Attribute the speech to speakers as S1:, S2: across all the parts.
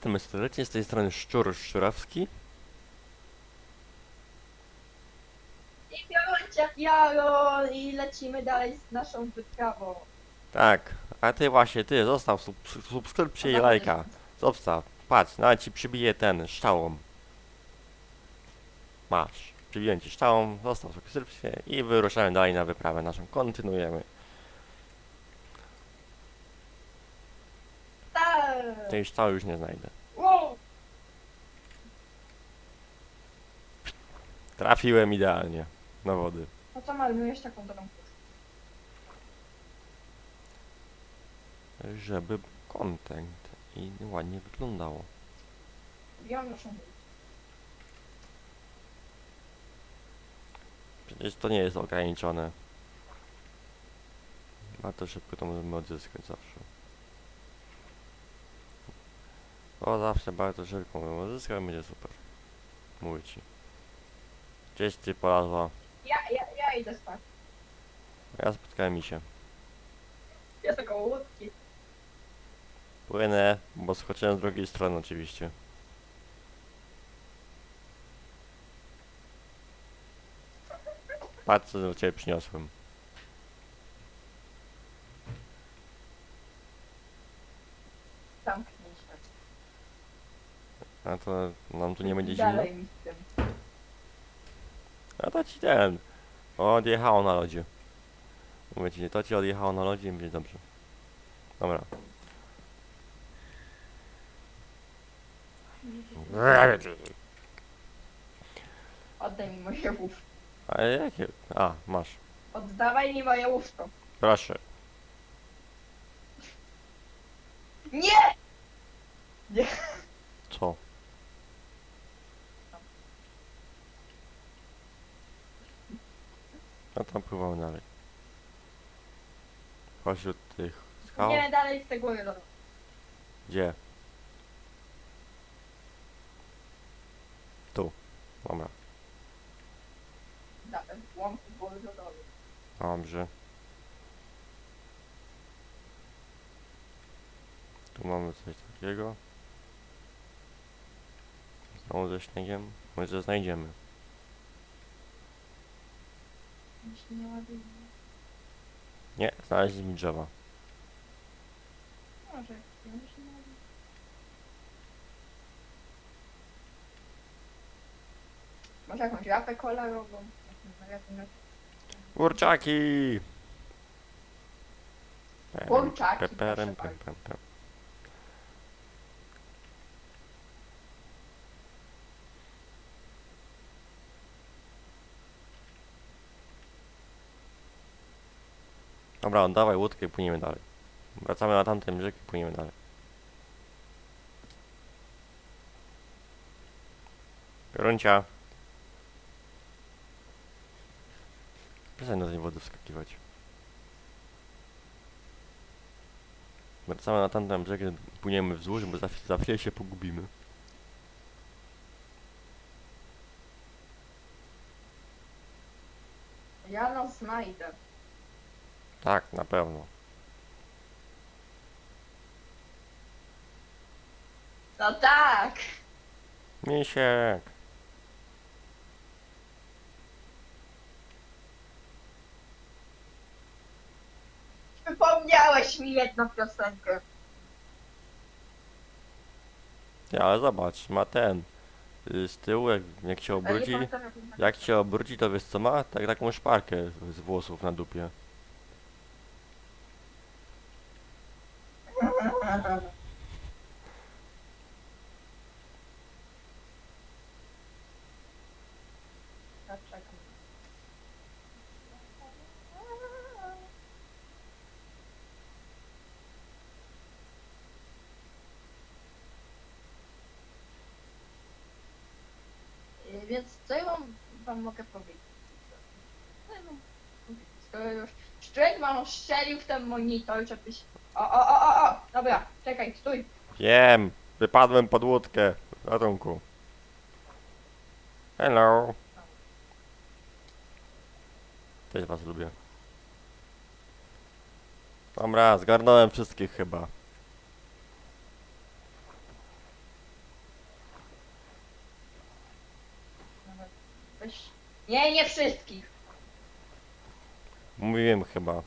S1: Witamy serdecznie, z tej strony Szczur Szczurawski.
S2: I Pioruncie Jaro i lecimy dalej z naszą wyprawą.
S1: Tak, a ty właśnie, ty, zostaw sub subskrypcję i
S2: Dobra,
S1: lajka. Zostaw, patrz, nawet ci przybiję ten, szczałą. Masz, przybiję ci szczałą, zostaw subskrypcję i wyruszamy dalej na wyprawę naszą. Kontynuujemy.
S2: Tak.
S1: Tej szczały już nie znajdę. Trafiłem idealnie na wody.
S2: No co malujesz taką drogą?
S1: Żeby content i ładnie wyglądało.
S2: Ja muszę
S1: Przecież to nie jest ograniczone. Bardzo szybko to możemy odzyskać zawsze. O, zawsze bardzo szybko możemy odzyskać, będzie super. Mówię ci. Gdzieś ty polazła.
S2: Ja, ja, ja idę spać.
S1: Ja spotkałem mi się.
S2: Ja tylko łódki.
S1: Płynę, bo skoczyłem z drugiej strony oczywiście. Patrz co do ciebie przyniosłem.
S2: Zamknij się.
S1: A to nam tu nie będzie
S2: Dalej
S1: zimno?
S2: mi z tym.
S1: A to ci ten. Odjechało na lodzie. Mówię ci, to ci odjechało na lodzie i będzie dobrze. Dobra.
S2: Oddaj mi moje łóżko.
S1: Ale jakie? A, masz.
S2: Oddawaj mi moje łóżko.
S1: Proszę.
S2: Nie! Nie.
S1: Co? No tam pływamy dalej. Pośród tych skał.
S2: Nie dalej z tego lodu.
S1: Gdzie? Tu. Dobra.
S2: Dalej. Łąku było do dołu.
S1: Dobrze. Tu mamy coś takiego. Znowu ze śniegiem. Może znajdziemy.
S2: Jeśli nie ładuje.
S1: Nie, znaleźliśmy drzewa.
S2: Może. jeśli nie ładuje. Może jakąś łapę kolorową.
S1: Kurczaki!
S2: Kurczaki, proszę
S1: pem, pem, pem. Dobra, oddawaj łódkę i płyniemy dalej. Wracamy na tamten brzeg i płyniemy dalej. Pioruncia. Przestań do tej wody wskakiwać. Wracamy na tamten brzeg, płyniemy wzdłuż, bo za, za chwilę się pogubimy.
S2: Ja nas znajdę.
S1: Tak, na pewno.
S2: No tak!
S1: Misiek!
S2: Przypomniałeś mi jedną piosenkę.
S1: Ja, ale zobacz, ma ten. y, Z tyłu, jak, jak się
S2: Ale nie
S1: obróci,
S2: pamiętam, jak
S1: się obróci, to wiesz co ma? Tak, taką szparkę z włosów na dupie.
S2: Zaczekam. Y, Więc co ja wam, wam mogę powiedzieć? Co ja wam powiedzieć? Skoro już szczurek wam strzelił w ten monitor, żebyś... O, o, o, o, o! Dobra, czekaj, stój.
S1: Wiem! Wypadłem pod łódkę. Ratunku. Hello. Też was lubię. Dobra, zgarnąłem wszystkich chyba.
S2: Nie, nie wszystkich.
S1: Mówiłem chyba.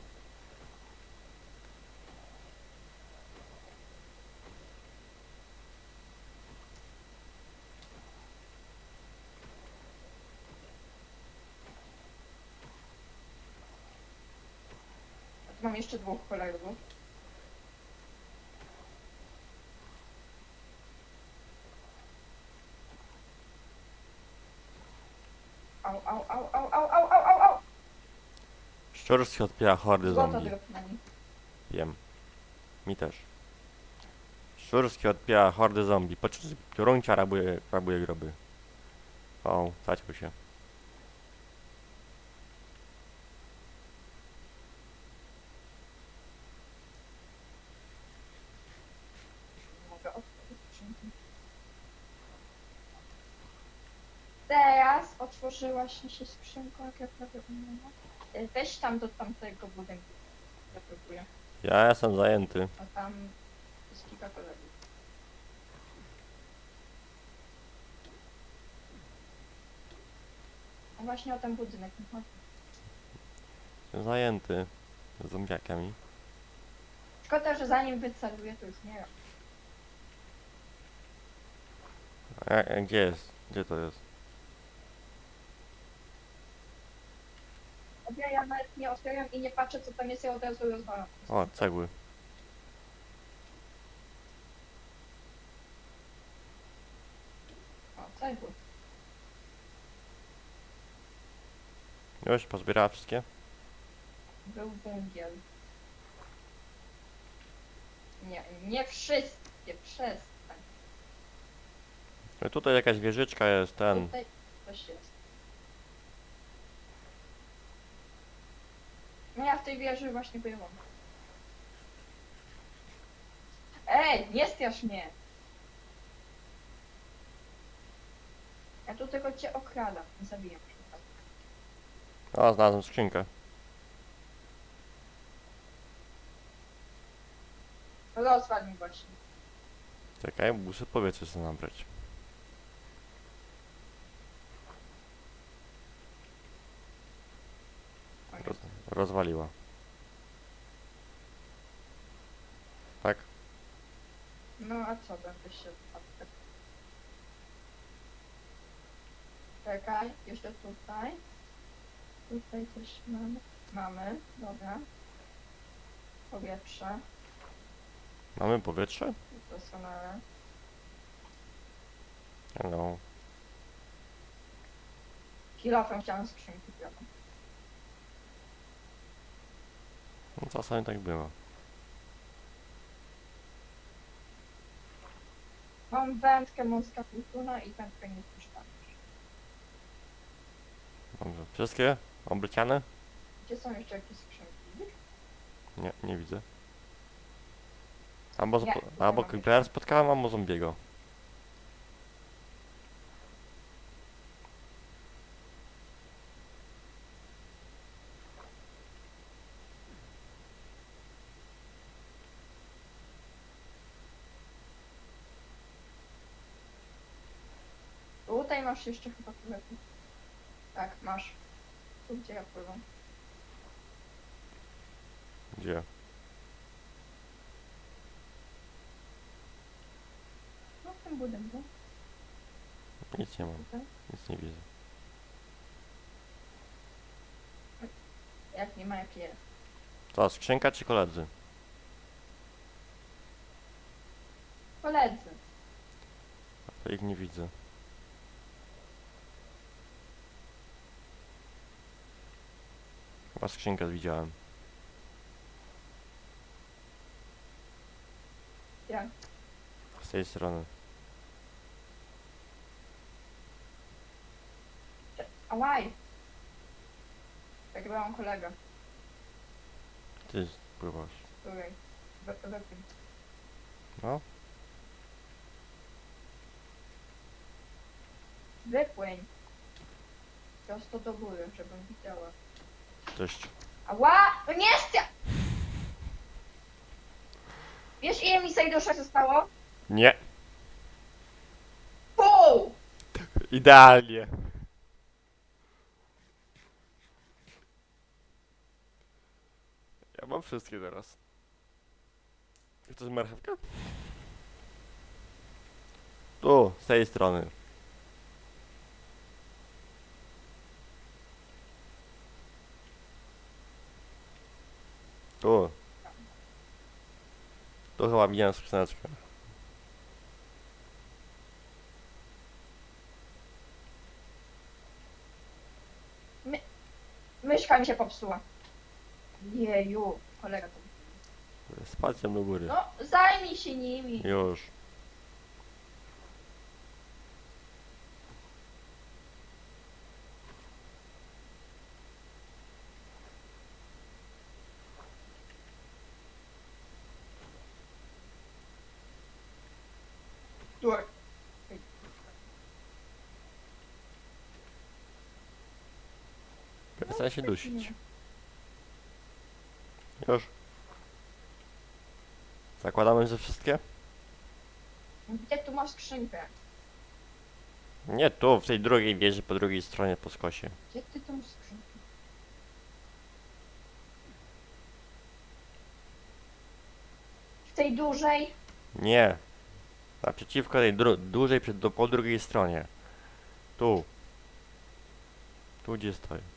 S2: Mam jeszcze dwóch kolegów.
S1: Szczurski odpiera hordy
S2: Złoto
S1: zombie. Wiem. Mi też. Szczurski odpiera hordy zombie, podczas pioruncia rabuje, rabuje groby. O, zaciął się.
S2: Mogę otworzyć skrzynkę. Teraz otworzyła się skrzynka, jak ja prawie umiałam. Weź tam do tamtego budynku. Ja próbuję.
S1: Ja jestem zajęty.
S2: A tam jest kilka kolegów. No właśnie o ten budynek nie chodzi.
S1: Jestem zajęty. Z zombiakami.
S2: Szkoda, że zanim wyceluję, to już nie wiem.
S1: A, a gdzie jest? Gdzie to jest?
S2: Nawet nie otwieram i nie patrzę co tam jest, ja od razu rozwalam.
S1: O, cegły.
S2: O, cegły.
S1: Już pozbierała wszystkie?
S2: Był węgiel. Nie, nie wszystkie, przestań.
S1: No tutaj jakaś wieżyczka jest, ten.
S2: Tutaj coś jest. No ja w tej wieży właśnie byłam. Ej, nie strasz mnie! Ja tu tylko cię okradam, nie zabijam cię.
S1: O, znalazłem skrzynkę.
S2: Rozwal mi właśnie.
S1: Czekaj, muszę powietrze sobie nabrać.
S2: O, nie.
S1: Roz, rozwaliła. Tak?
S2: No a co będę się... Czekaj, jeszcze tutaj. Tutaj coś mamy. Mamy, dobra. Powietrze,
S1: Mamy powietrze?
S2: doskonale.
S1: No.
S2: Kilofem chciałem skrzynki biorą.
S1: No czasami tak bywa.
S2: Mam wędkę Monska Kultuna i wędkę Niepuszczalność.
S1: Dobrze. Wszystkie? Obryciane?
S2: Gdzie są jeszcze jakieś skrzynki?
S1: Nie, nie widzę. Albo,
S2: Nie,
S1: albo
S2: mam
S1: spotkałem, albo zombiego.
S2: Tutaj masz jeszcze chyba kolegów. Tak, masz. Tu gdzie ja pływam.
S1: Gdzie?
S2: No w tym budynku.
S1: Nic nie mam,
S2: Tutaj.
S1: nic nie widzę.
S2: Jak nie ma, jak jest.
S1: To skrzynka czy koledzy?
S2: Koledzy.
S1: To ich nie widzę. Chyba skrzynkę widziałem.
S2: Jak?
S1: Z tej strony.
S2: Ałaj! Tak mam kolegę,
S1: Ty pływasz.
S2: której. We, wypij.
S1: No?
S2: Wypłyń. Prosto do góry, żebym widziała.
S1: Cześć.
S2: Ała! No nie chcę! Wiesz ile mi sejdusze zostało?
S1: Nie.
S2: Pół!
S1: Idealnie. Ja mam wszystkie teraz. Czy to jest marchewka? Tu, z tej strony. Tu chyba widziałem skrzyneczkę.
S2: Myszka mi się popsuła. Jeju, kolega to.
S1: Z palcem do góry.
S2: No, zajmij się nimi.
S1: Już. Przestań się dusić. Już. Zakładamy, że wszystkie?
S2: Gdzie tu masz skrzynkę?
S1: Nie tu, w tej drugiej wieży, po drugiej stronie, po skosie.
S2: Gdzie ty tą skrzynkę? W tej dużej?
S1: Nie. Naprzeciwko tej dru dużej, przed, do, po drugiej stronie. Tu. Tu gdzie stoi.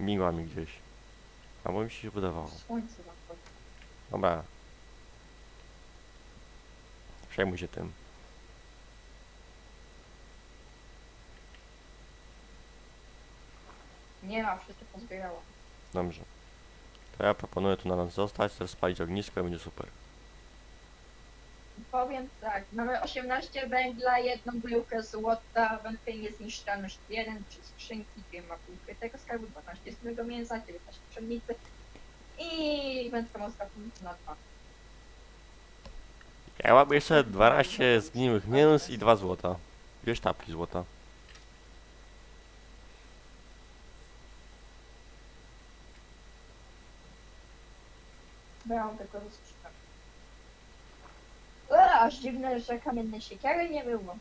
S1: Miła mi gdzieś. Albo mi się wydawało.
S2: Słońce zachodzi.
S1: Dobra. Przejmuj się tym.
S2: Nie ma, wszystko pozbierało.
S1: Dobrze. To ja proponuję tu na nas zostać, rozpalić ognisko i będzie super.
S2: Powiem tak, mamy 18 węgla, jedną bryłkę złota, wędkę niezniszczalność 1, 3 skrzynki, 2 mapy ukrytego skarbu, 12 swojego mięsa, 19 pszenicy i wędkę ostatnią na 2.
S1: Ja mam jeszcze 12 zgniłych mięs i 2 złota. Dwie sztabki złota.
S2: Brałam skrzynka. Eee, aż dziwne, że kamiennej siekiery nie było.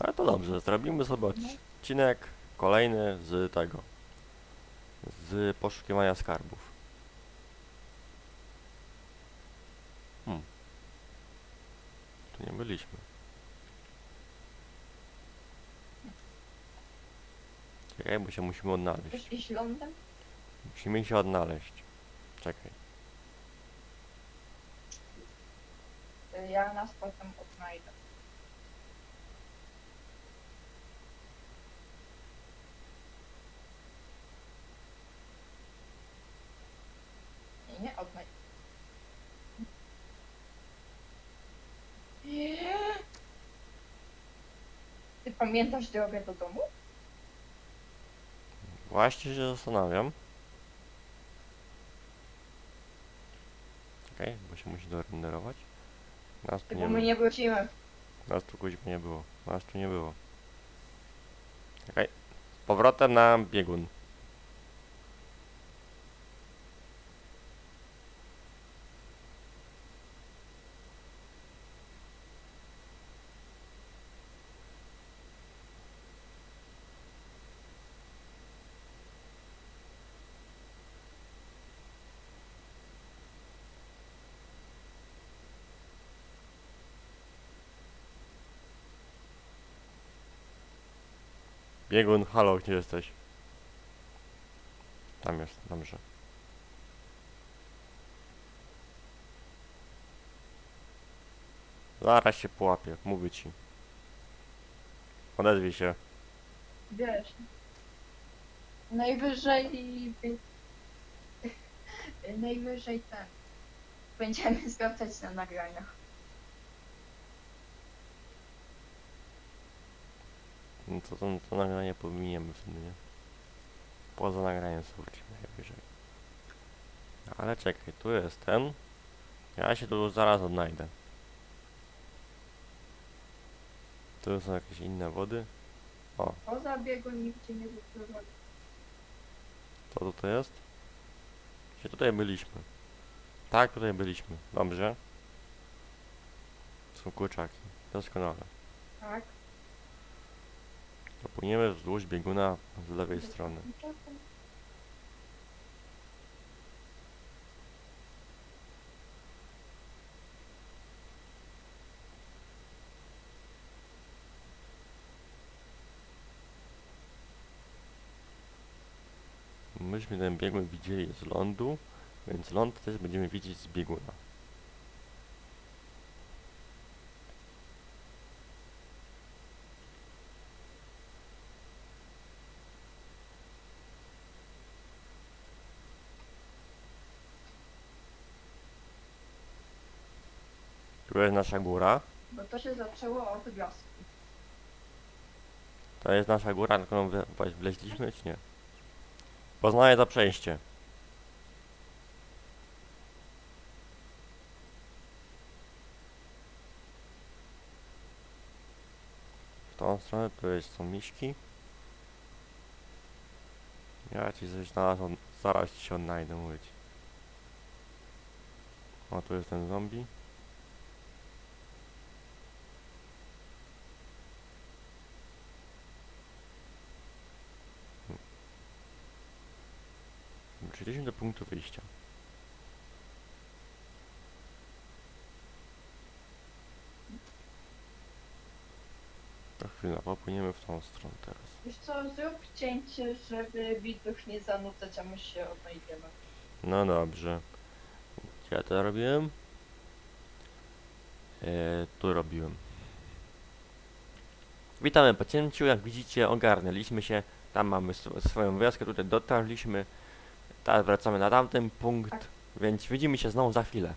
S1: Ale to dobrze, zrobimy sobie odcinek kolejny z tego. Z poszukiwania skarbów. Hmm. Tu nie byliśmy. Czekaj, bo się musimy odnaleźć.
S2: Lądem?
S1: Musimy się odnaleźć. Czekaj.
S2: To Ja nas potem odnajdę. Nie, nie odnajdę. Ty pamiętasz drogę do domu?
S1: Właśnie się zastanawiam. Czekaj, bo się musi dorenderować. Nas tu nie
S2: my nie wrócimy.
S1: Nas tu kuźmy nie było. Nas tu nie było. Czekaj. Z powrotem na biegun. Biegun, halo, gdzie jesteś? Tam jest, dobrze. Zaraz się połapię, mówię ci. Odezwij się.
S2: Wiesz. Najwyżej... Najwyżej ten. Będziemy sprawdzać na nagraniach.
S1: No to, to, to nagranie pominiemy w sumie, nie? Poza nagraniem słuchajcie najwyżej. Ale czekaj, tu jest ten. Ja się tu zaraz odnajdę. Tu są jakieś inne wody.
S2: Poza biegun nigdzie nie.
S1: Co tutaj jest? Gdzie tutaj byliśmy? Tak, tutaj byliśmy. Dobrze. są kurczaki. Doskonale.
S2: Tak.
S1: To płyniemy wzdłuż bieguna z lewej strony. Myśmy ten biegun widzieli z lądu, więc ląd też będziemy widzieć z bieguna. Tu jest nasza góra.
S2: Bo to się zaczęło od wioski.
S1: To jest nasza góra, na którą wy- właśnie wleźliśmy, czy nie? Poznaję to przejście. W tą stronę tu jest, są miśki. Ja ci coś znalazłem, zaraz ci się odnajdę, mówić. O, tu jest ten zombie. Przyjdziemy do punktu wyjścia. To chwila, popłyniemy w tą stronę teraz.
S2: Wiesz co, zrób cięcie, żeby widzów nie zanudzać, a my się odnajdziemy.
S1: No dobrze. Gdzie ja to robiłem? E, tu robiłem. Witamy po cięciu. Jak widzicie, ogarnęliśmy się. Tam mamy sw swoją wioskę, tutaj dotarliśmy. Teraz wracamy na tamten punkt.
S2: Tak.
S1: Więc widzimy się znowu za chwilę.